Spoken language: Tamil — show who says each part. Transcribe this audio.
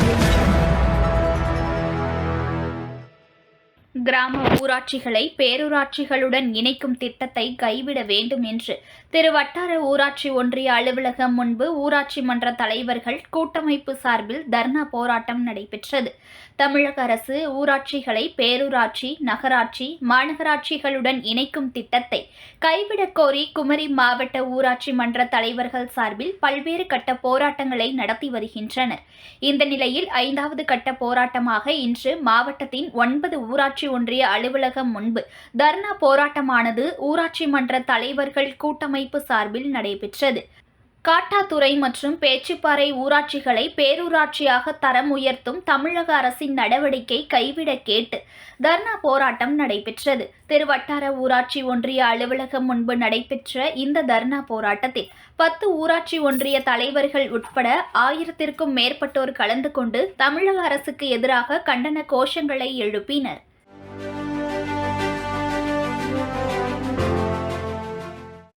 Speaker 1: Thank you. கிராம ஊராட்சிகளை பேரூராட்சிகளுடன் இணைக்கும் திட்டத்தை கைவிட வேண்டும் என்று திரு வட்டார ஊராட்சி ஒன்றிய அலுவலகம் முன்பு ஊராட்சி மன்ற தலைவர்கள் கூட்டமைப்பு சார்பில் தர்ணா போராட்டம் நடைபெற்றது. தமிழக அரசு ஊராட்சிகளை பேரூராட்சி நகராட்சி மாநகராட்சிகளுடன் இணைக்கும் திட்டத்தை கைவிடக் கோரி குமரி மாவட்ட ஊராட்சி மன்ற தலைவர்கள் சார்பில் பல்வேறு கட்ட போராட்டங்களை நடத்தி வருகின்றனர். இந்த நிலையில் ஐந்தாவது கட்ட போராட்டமாக இன்று மாவட்டத்தின் ஒன்பது ஊராட்சி ஒன்றிய அலுவலகம் முன்பு தர்ணா போராட்டமானது ஊராட்சி மன்ற தலைவர்கள் கூட்டமைப்பு சார்பில் நடைபெற்றது. காட்டாத்துறை மற்றும் பேச்சுப்பாறை ஊராட்சிகளை பேரூராட்சியாக தரம் உயர்த்தும் தமிழக அரசின் நடவடிக்கை கைவிட கேட்டு தர்ணா போராட்டம் நடைபெற்றது. திருவட்டார ஊராட்சி ஒன்றிய அலுவலகம் முன்பு நடைபெற்ற இந்த தர்ணா போராட்டத்தில் பத்து ஊராட்சி ஒன்றிய தலைவர்கள் உட்பட ஆயிரத்திற்கும் மேற்பட்டோர் கலந்து கொண்டு தமிழக அரசுக்கு எதிராக கண்டன கோஷங்களை எழுப்பினர்.